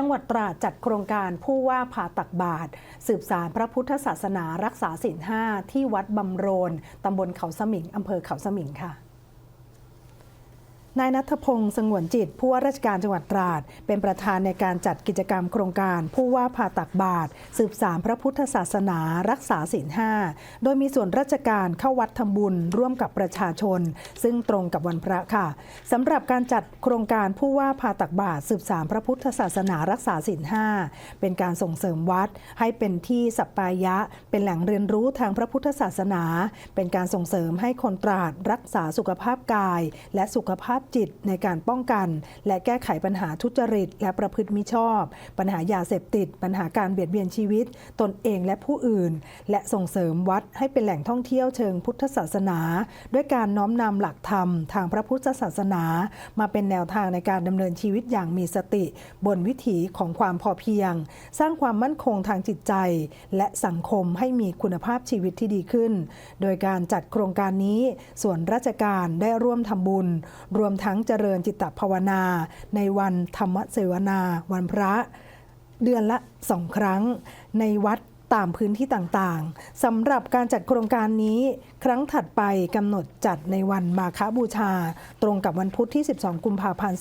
จังหวัดตราดจัดโครงการผู้ว่าผ่าตักบาท สืบสารพระพุทธศาสนารักษาศีลห้าที่วัดบำโรนตำบลเขาสมิงอำเภอเขาสมิงค่ะ นายนัทพงศ์สงวนจิต ผู้ว่าราชการจังหวัดตราด เป็นประธานในการจัดกิจกรรมโครงการ ผู้ว่าผ่าตักบาตรสืบสารพระพุทธศาสนา รักษาศีลห้าโดยมีส่วนราชการเข้าวัดทำบุญ ร่วมกับประชาชน ซึ่งตรงกับวันพระค่ะสำหรับการจัดโครงการผู้ว่าผ่าตักบาตรสืบสารพระพุทธศาสนา รักษาศีลห้าเป็นการส่งเสริมวัด ให้เป็นที่สัปปายะ เป็นแหล่งเรียนรู้ทางพระพุทธศาสนา เป็นการส่งเสริมให้คนตราดรักษาสุขภาพกาย และสุขภาพจิตในการป้องกัน และแก้ไขปัญหาทุจริต และประพฤติมิชอบ ปัญหายาเสพติด ปัญหาการเบียดเบียนชีวิต ตนเองและผู้อื่น และส่งเสริมวัดให้เป็นแหล่งท่องเที่ยวเชิงพุทธศาสนา ด้วยการน้อมนำหลักธรรม ทางพระพุทธศาสนา มาเป็นแนวทางในการดำเนินชีวิตอย่างมีสติ บนวิถีของความพอเพียง สร้างความมั่นคงทางจิตใจ และสังคมให้มีคุณภาพชีวิตที่ดีขึ้น โดยการจัดโครงการนี้ส่วนราชการได้ร่วมทำบุญ รวมทั้งเจริญจิตภาวนา ในวันธรรมเสวนา วันพระ เดือนละสองครั้ง ในวัด ตามพื้นที่ต่างๆสำหรับการจัดโครงการนี้ครั้งถัดไปกำหนดจัดในวันมาฆบูชา ตรงกับวันพุธที่ 12 กุมภาพันธ์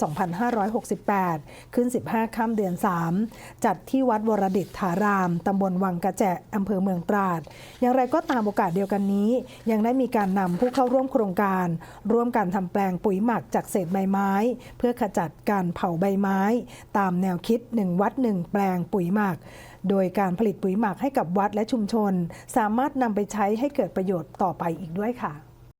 2568 ขึ้น 15 ค่ำเดือน 3 จัดที่วัดวรดิตถาราม ตำบลวังกระแจอำเภอเมืองตราด อย่างไรก็ตามโอกาสเดียวกันนี้ ยังได้มีการนำผู้เข้าร่วมโครงการ ร่วมกันทำแปลงปุ๋ยหมักจากเศษใบไม้ เพื่อขจัดการเผาใบไม้ ตามแนวคิด 1 วัด 1 แปลงปุ๋ยหมักโดยการผลิตปุ๋ยหมักให้กับวัดและชุมชน สามารถนำไปใช้ให้เกิดประโยชน์ต่อไปอีกด้วยค่ะ